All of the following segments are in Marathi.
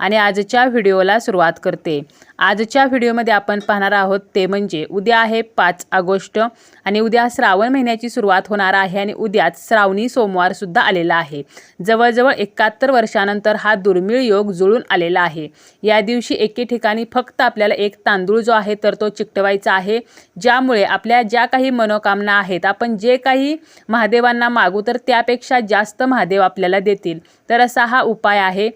आणि आजच्या व्हिडिओला सुरुवात करते. आजच्या व्हिडिओमध्ये आपण पाहणार आहोत ते म्हणजे उद्या आहे पाच ऑगस्ट आणि उद्या श्रावण महिन्याची सुरुवात होणार आहे आणि उद्याच श्रावणी सोमवारसुद्धा आलेला आहे. जवळजवळ एकाहत्तर वर्षानंतर हा दुर्मिळ योग जुळून आलेला आहे. या दिवशी एके ठिकाणी फक्त आपल्याला एक तांदूळ जो आहे तर तो चिकटवायचा आहे. ज्यामुळे आपल्या ज्या काही मनोकामना आहेत आपण जे काही महादेवांना मागू तर त्यापेक्षा जास्त महादेव आपल्याला देतील. तर असा हा उपाय आहे.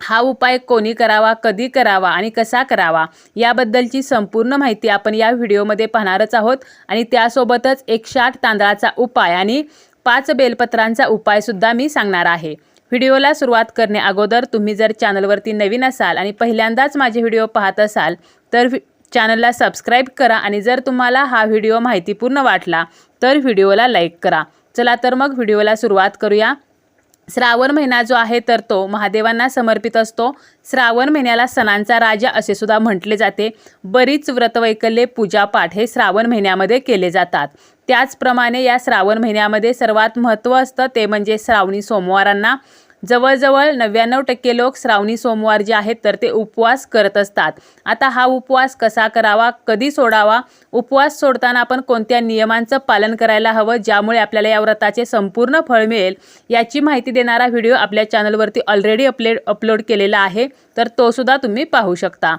हा उपाय कोणी करावा कधी करावा आणि कसा करावा याबद्दलची संपूर्ण माहिती आपण या व्हिडिओमध्ये पाहणारच आहोत. आणि त्यासोबतच एकशे आठ तांदळाचा उपाय आणि पाच बेलपत्रांचा उपायसुद्धा मी सांगणार आहे. व्हिडिओला सुरुवात करणे अगोदर तुम्ही जर चॅनलवरती नवीन असाल आणि पहिल्यांदाच माझे व्हिडिओ पाहत असाल तर चॅनलला सबस्क्राईब करा आणि जर तुम्हाला हा व्हिडिओ माहितीपूर्ण वाटला तर व्हिडिओला लाईक करा. चला तर मग व्हिडिओला सुरुवात करूया. श्रावण महिना जो आहे तर तो महादेवांना समर्पित असतो. श्रावण महिन्याला सणांचा राजा असे सुद्धा म्हटले जाते. बरीच व्रतवैकल्ये पूजापाठ हे श्रावण महिन्यामध्ये केले जातात. त्याचप्रमाणे या श्रावण महिन्यामध्ये सर्वात महत्त्व असतं ते म्हणजे श्रावणी सोमवारांना. जवळजवळ नव्याण्णव टक्के लोक श्रावणी सोमवार जे आहेत तर ते उपवास करत असतात. आता हा उपवास कसा करावा कधी सोडावा उपवास सोडताना आपण कोणत्या नियमांचं पालन करायला हवं ज्यामुळे आपल्याला या व्रताचे संपूर्ण फळ मिळेल याची माहिती देणारा व्हिडिओ आपल्या चॅनलवरती ऑलरेडी अपलेड अपलोड केलेला आहे तर तो सुद्धा तुम्ही पाहू शकता.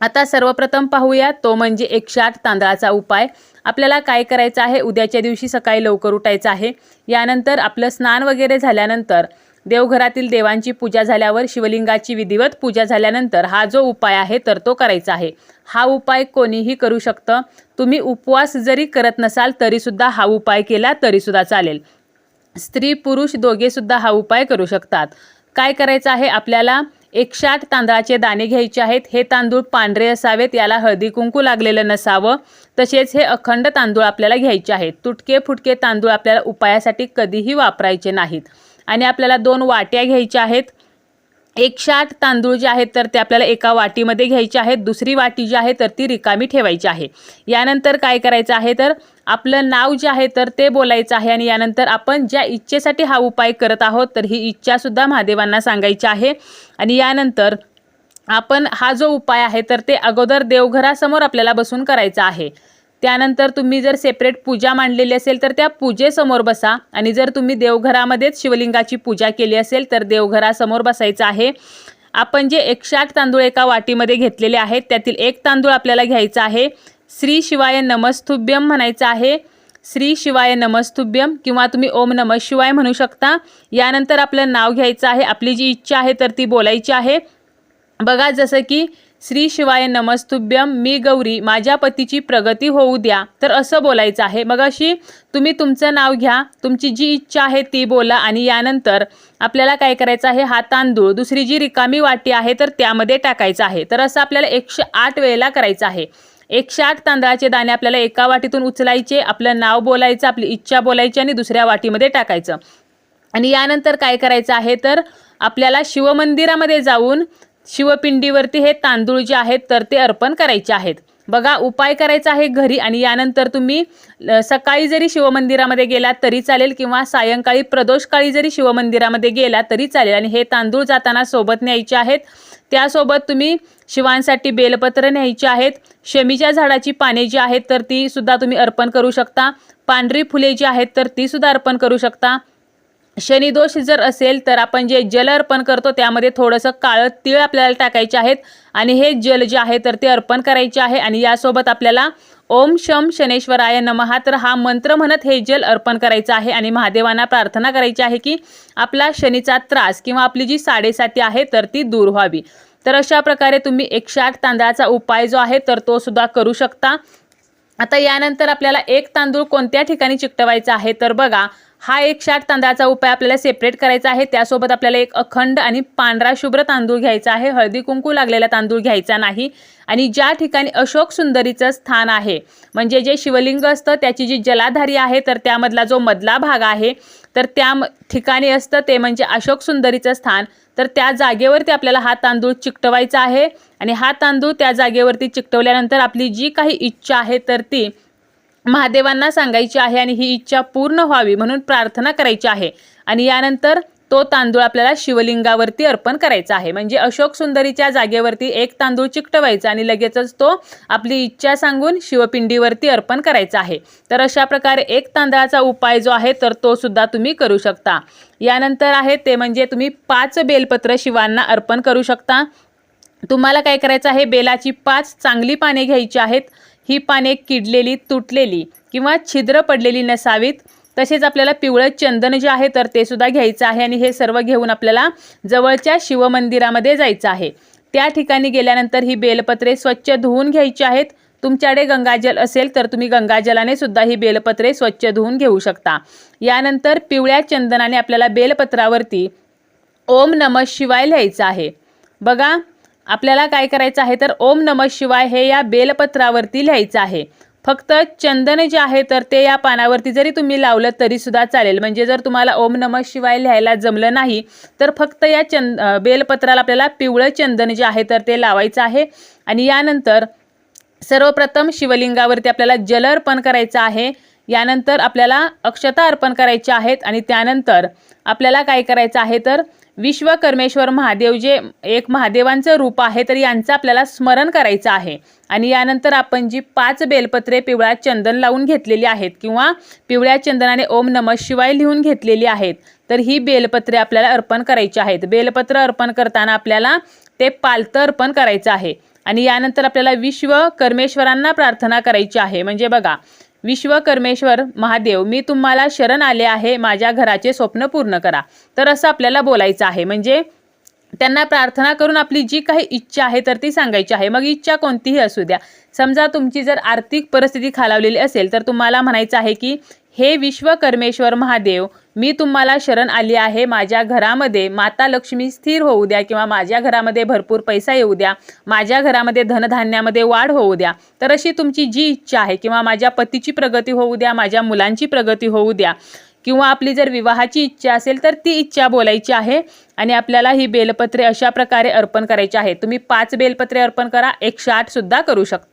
आता सर्वप्रथम पाहूया तो म्हणजे एकशे आठ तांदळाचा उपाय. आपल्याला काय करायचं आहे उद्याच्या दिवशी सकाळी लवकर उठायचं आहे. यानंतर आपलं स्नान वगैरे झाल्यानंतर देवघरातील देवांची पूजा झाल्यावर शिवलिंगाची विधिवत पूजा झाल्यानंतर हा जो उपाय आहे तर तो करायचा आहे. हा उपाय कोणीही करू शकतं. तुम्ही उपवास जरी करत नसाल तरीसुद्धा हा उपाय केला तरीसुद्धा चालेल. स्त्री पुरुष दोघेसुद्धा हा उपाय करू शकतात. काय करायचं आहे आपल्याला? एकशे आठ तांदळाचे दाणे घ्यायचे आहेत. हे तांदूळ पांढरे असावेत याला हळदी कुंकू लागलेलं नसावं. तसेच हे अखंड तांदूळ आपल्याला घ्यायचे आहेत. तुटके फुटके तांदूळ आपल्याला उपायासाठी कधीही वापरायचे नाहीत. आणि आपल्याला दोन वाट्या घ्यायच्या आहेत. एकशे आठ तांदूळ जे आहेत तर ते आपल्याला एका वाटीमध्ये घ्यायचे आहेत. दुसरी वाटी जी आहे तर ती रिकामी ठेवायची आहे. यानंतर काय करायचं आहे तर आपलं नाव जे आहे तर ते बोलायचं आहे आणि यानंतर आपण ज्या इच्छेसाठी हा उपाय करत आहोत तर ही इच्छासुद्धा महादेवांना सांगायची आहे. आणि यानंतर आपण हा जो उपाय आहे तर ते अगोदर देवघरासमोर आपल्याला बसून करायचा आहे. त्यानंतर तुम्ही जर सेपरेट पूजा मांडलेली असेल तर त्या पूजेसमोर बसा. आणि जर तुम्ही देवघरामध्येच शिवलिंगाची पूजा केली असेल तर देवघरासमोर बसायचं आहे. आपण जे एकशे आठ तांदूळ एका वाटीमध्ये घेतलेले आहेत त्यातील एक तांदूळ आपल्याला घ्यायचा आहे. श्री शिवाय नमस्तुभ्यम म्हणायचं आहे. श्री शिवाय नमस्तुभ्यम किंवा तुम्ही ओम नम शिवाय म्हणू शकता. यानंतर आपलं नाव घ्यायचं आहे. आपली जी इच्छा आहे तर ती बोलायची आहे. बघा जसं की श्री शिवाय नमस्तुभ्यम मी गौरी माझ्या पतीची प्रगती होऊ द्या. तर असं बोलायचं आहे. मग अशी तुम्ही तुमचं नाव घ्या. तुमची जी इच्छा आहे ती बोला आणि यानंतर आपल्याला काय करायचं आहे? हा तांदूळ दुसरी जी रिकामी वाटी आहे तर त्यामध्ये टाकायचं आहे. तर असं आपल्याला एकशे आठ वेळेला करायचं आहे. एकशे आठ तांदळाचे दाणे आपल्याला एका वाटीतून उचलायचे आपलं नाव बोलायचं आपली इच्छा बोलायची आणि दुसऱ्या वाटीमध्ये टाकायचं. आणि यानंतर काय करायचं आहे? तर आपल्याला शिवमंदिरामध्ये जाऊन शिवपिंडीवरती हे तांदूळ जे आहेत तर ते अर्पण करायचे आहेत. बघा उपाय करायचा आहे घरी आणि यानंतर तुम्ही सकाळी जरी शिवमंदिरामध्ये गेलात तरी चालेल किंवा सायंकाळी प्रदोषकाळी जरी शिवमंदिरामध्ये गेला तरी चालेल. आणि हे तांदूळ जाताना सोबत न्यायचे आहेत. त्यासोबत तुम्ही शिवांसाठी बेलपत्र न्यायची आहेत. शमीच्या झाडाची पाने जी आहेत तर ती सुद्धा तुम्ही अर्पण करू शकता. पांढरी फुले जी आहेत तर ती सुद्धा अर्पण करू शकता. शनिदोष जर असेल तर आपण जे जल अर्पण करतो त्यामध्ये थोडंसं काळं तीळ आपल्याला टाकायचे आहेत. आणि हे जल जे आहे तर ते अर्पण करायचे आहे. आणि यासोबत आपल्याला ओम शम शनेश्वराय नमहा तर हा मंत्र म्हणत हे जल अर्पण करायचं आहे. आणि महादेवांना प्रार्थना करायची आहे की आपला शनीचा त्रास किंवा आपली जी साडेसाती आहे तर ती दूर व्हावी. तर अशा प्रकारे तुम्ही एकशे आठ तांदळाचा उपाय जो आहे तर तो सुद्धा करू शकता. आता यानंतर आपल्याला एक तांदूळ कोणत्या ठिकाणी चिकटवायचा आहे? तर बघा हा एक शाट तांदळाचा उपाय आपल्याला सेपरेट करायचा आहे. त्यासोबत आपल्याला एक अखंड आणि पांढरा शुभ्र तांदूळ घ्यायचा आहे. हळदी कुंकू लागलेला तांदूळ घ्यायचा नाही. आणि ज्या ठिकाणी अशोक सुंदरीचं स्थान आहे म्हणजे जे शिवलिंग असतं त्याची जी जलाधारी आहे तर त्यामधला जो मधला भाग आहे तर त्या म- ठिकाणी असतं ते म्हणजे अशोक सुंदरीचं स्थान. तर त्या जागेवरती आपल्याला हा तांदूळ चिकटवायचा आहे. आणि हा तांदूळ त्या जागेवरती चिकटवल्यानंतर आपली जी काही इच्छा आहे तर ती महादेवांना सांगायची आहे आणि ही इच्छा पूर्ण व्हावी म्हणून प्रार्थना करायची आहे. आणि यानंतर तो तांदूळ आपल्याला शिवलिंगावरती अर्पण करायचा आहे. म्हणजे अशोक सुंदरीच्या जागेवरती एक तांदूळ चिकटवायचा आणि लगेचच तो आपली इच्छा सांगून शिवपिंडीवरती अर्पण करायचा आहे. तर अशा प्रकारे एक तांदळाचा उपाय जो आहे तर तो सुद्धा तुम्ही करू शकता. यानंतर आहे ते म्हणजे तुम्ही पाच बेलपत्र शिवांना अर्पण करू शकता. तुम्हाला काय करायचं आहे बेलाची पाच चांगली पाने घ्यायची आहेत. ही पाने किडलेली तुटलेली किंवा छिद्र पडलेली नसावीत. तसेच आपल्याला पिवळं चंदन जे आहे तर ते सुद्धा घ्यायचं आहे आणि हे सर्व घेऊन आपल्याला जवळच्या शिवमंदिरामध्ये जायचं आहे. त्या ठिकाणी गेल्यानंतर ही बेलपत्रे स्वच्छ धुवून घ्यायची आहेत. तुमच्याकडे गंगाजल असेल तर तुम्ही गंगाजलाने सुद्धा ही बेलपत्रे स्वच्छ धुवून घेऊ शकता. यानंतर पिवळ्या चंदनाने आपल्याला बेलपत्रावरती ओम नम शिवाय लिहायचं आहे. बघा आपल्याला काय करायचं आहे तर ओम नमः शिवाय हे या बेलपत्रावरती लिहायचं आहे. फक्त चंदन जे आहे तर ते या पानावरती जरी तुम्ही लावलं तरीसुद्धा चालेल. म्हणजे जर तुम्हाला ओम नमः शिवाय लिहायला जमलं नाही तर फक्त या चंद बेलपत्राला आपल्याला पिवळं चंदन जे आहे तर ते लावायचं आहे. आणि यानंतर सर्वप्रथम शिवलिंगावरती आपल्याला जल अर्पण करायचं आहे. यानंतर आपल्याला अक्षता अर्पण करायच्या आहेत. आणि त्यानंतर आपल्याला काय करायचं आहे तर विश्वकर्मेश्वर महादेव जे एक महादेवांचं रूप आहे तर यांचं आपल्याला स्मरण करायचं आहे. आणि यानंतर आपण जी पाच बेलपत्रे पिवळ्या चंदन लावून घेतलेली आहेत किंवा पिवळ्या चंदनाने ओम नम शिवाय लिहून घेतलेली आहेत तर ही बेलपत्रे आपल्याला अर्पण करायची आहेत. बेलपत्र अर्पण करताना आपल्याला ते पालतं अर्पण करायचं आहे. आणि यानंतर आपल्याला विश्वकर्मेश्वरांना प्रार्थना करायची आहे. म्हणजे बघा विश्वकर्मेश्वर महादेव मी तुम्हाला शरण आले आहे माझ्या घराचे स्वप्न पूर्ण करा. तर असं आपल्याला बोलायचं आहे. म्हणजे त्यांना प्रार्थना करून आपली जी काही इच्छा आहे तर ती सांगायची आहे. मग इच्छा कोणतीही असू द्या. समजा तुमची जर आर्थिक परिस्थिती खालावलेली असेल तर तुम्हाला म्हणायचं आहे की हे विश्वकर्मेश्वर महादेव मी तुम्हाला शरण आली आहे. माझ्या घरामध्ये माता लक्ष्मी स्थिर होऊ द्या किंवा माझ्या घरामध्ये भरपूर पैसा येऊ द्या. माझ्या घरामध्ये धनधान्यामध्ये वाढ होऊ द्या. तर अशी तुमची जी इच्छा आहे किंवा माझ्या पतीची प्रगती होऊ द्या माझ्या मुलांची प्रगती होऊ द्या किंवा आपली जर विवाहाची इच्छा असेल तर ती इच्छा बोलायची आहे आणि आपल्याला ही बेलपत्रे अशा प्रकारे अर्पण करायची आहे. तुम्ही पाच बेलपत्रे अर्पण करा एकशे आठसुद्धा करू शकता.